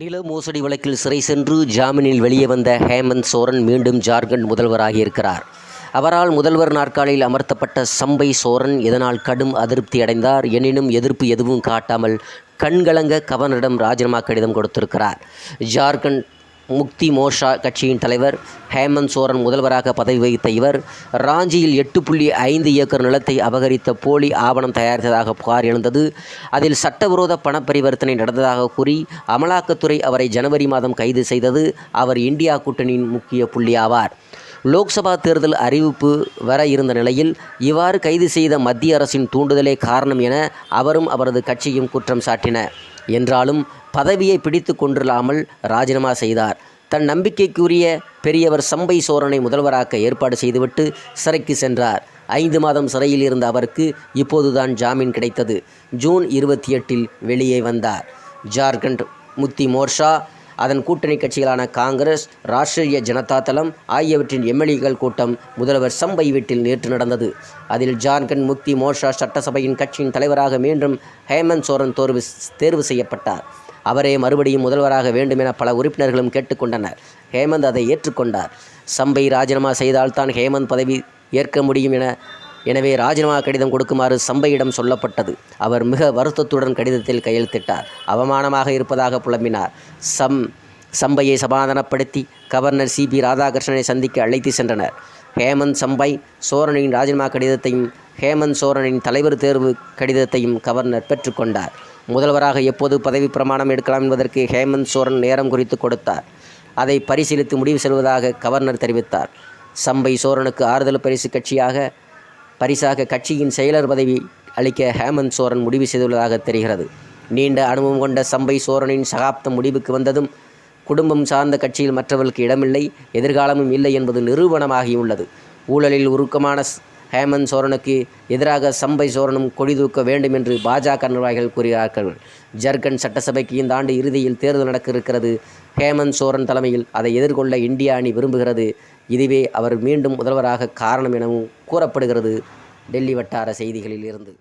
நில மோசடி வழக்கில் சிறை சென்று ஜாமீனில் வெளியே வந்த ஹேமந்த் சோரன் மீண்டும் ஜார்க்கண்ட் முதல்வராகியிருக்கிறார். அவரால் முதல்வர் நாற்காலியில் அமர்த்தப்பட்ட சம்பை சோரன் இதனால் கடும் அதிருப்தி அடைந்தார். எனினும் எதிர்ப்பு எதுவும் காட்டாமல் கண்கலங்க கவர்னரிடம் ராஜினாமா கடிதம் கொடுத்திருக்கிறார். ஜார்க்கண்ட் முக்தி மோஷா கட்சியின் தலைவர் ஹேமந்த் சோரன் முதல்வராக பதவி வகித்த இவர் ராஞ்சியில் எட்டு புள்ளி ஐந்து ஏக்கர் நிலத்தை அபகரித்த போலி ஆவணம் தயாரித்ததாக புகார் எழுந்தது. அதில் சட்டவிரோத பண பரிவர்த்தனை நடந்ததாக கூறி அமலாக்கத்துறை அவரை ஜனவரி மாதம் கைது செய்தது. அவர் இந்தியா கூட்டணியின் முக்கிய புள்ளி ஆவார். லோக்சபா தேர்தல் அறிவிப்பு வர இருந்த நிலையில் இவ்வாறு கைது செய்த மத்திய அரசின் தூண்டுதலே காரணம் என அவரும் அவரது கட்சியும் குற்றம் சாட்டின. என்றாலும் பதவியை பிடித்து கொண்டில்லாமல் ராஜினாமா செய்தார். தன் நம்பிக்கைக்குரிய பெரியவர் சம்பை சோரனை முதல்வராக்க ஏற்பாடு செய்துவிட்டு சிறைக்கு சென்றார். ஐந்து மாதம் சிறையில் இருந்த அவருக்கு இப்போதுதான் ஜாமீன் கிடைத்தது. ஜூன் இருபத்தி எட்டில் வெளியே வந்தார். ஜார்க்கண்ட் முக்தி மோர்ஷா அதன் கூட்டணி கட்சிகளான காங்கிரஸ் ராஷ்டிரிய ஜனதா தளம் ஆகியவற்றின் எம்எல்ஏக்கள் கூட்டம் முதல்வர் சம்பை வீட்டில் நேற்று நடந்தது. அதில் ஜார்க்கண்ட் முக்தி மோர்ஷா சட்டசபையின் கட்சியின் தலைவராக மீண்டும் ஹேமந்த் சோரன் தேர்வு தேர்வு செய்யப்பட்டார். அவரே மறுபடியும் முதல்வராக வேண்டும் என பல உறுப்பினர்களும் கேட்டுக்கொண்டனர். ஹேமந்த் அதை ஏற்றுக்கொண்டார். சம்பை ராஜினாமா செய்தால்தான் ஹேமந்த் பதவி ஏற்க முடியும் என எனவே ராஜினாமா கடிதம் கொடுக்குமாறு சம்பையிடம் சொல்லப்பட்டது. அவர் மிக வருத்தத்துடன் கடிதத்தில் கையெழுத்திட்டார். அவமானமாக இருப்பதாக புலம்பினார். சம் சம்பையை சமாதானப்படுத்தி கவர்னர் சிபி ராதாகிருஷ்ணனை சந்திக்க அழைத்து சென்றனர். ஹேமந்த் சம்பை சோரனின் ராஜினாமா கடிதத்தையும் ஹேமந்த் சோரனின் தலைவர் தேர்வு கடிதத்தையும் கவர்னர் பெற்றுக்கொண்டார் முதல்வராக எப்போது பதவி பிரமாணம் எடுக்கலாம் என்பதற்கு ஹேமந்த் சோரன் நேரம் குறித்து கொடுத்தார். அதை பரிசீலித்து முடிவு செல்வதாக கவர்னர் தெரிவித்தார். சம்பை சோரனுக்கு ஆறுதல் பரிசு கட்சியாக பரிசாக கட்சியின் செயலர் பதவி அளிக்க ஹேமந்த் சோரன் முடிவு செய்துள்ளதாக தெரிகிறது. நீண்ட அனுபவம் கொண்ட சம்பை சோரனின் சகாப்தம் முடிவுக்கு வந்ததும் குடும்பம் சார்ந்த கட்சியில் மற்றவர்களுக்கு இடமில்லை எதிர்காலமும் இல்லை என்பது நிரூபணமாகியுள்ளது. ஊழலில் உருக்கமான ஹேமந்த் சோரனுக்கு எதிராக சம்பை சோரனும் கொடி தூக்க வேண்டும் என்று பாஜக நிர்வாகிகள் கூறுகிறார்கள். ஜர்க்கண்ட் சட்டசபைக்கு இந்த ஆண்டு இறுதியில் தேர்தல் நடக்க இருக்கிறது. ஹேமந்த் சோரன் தலைமையில் அதை எதிர்கொள்ள இந்திய அணி விரும்புகிறது. இதுவே அவர் மீண்டும் முதல்வராக காரணம் எனவும் கூறப்படுகிறது. டெல்லி வட்டார செய்திகளில் இருந்து.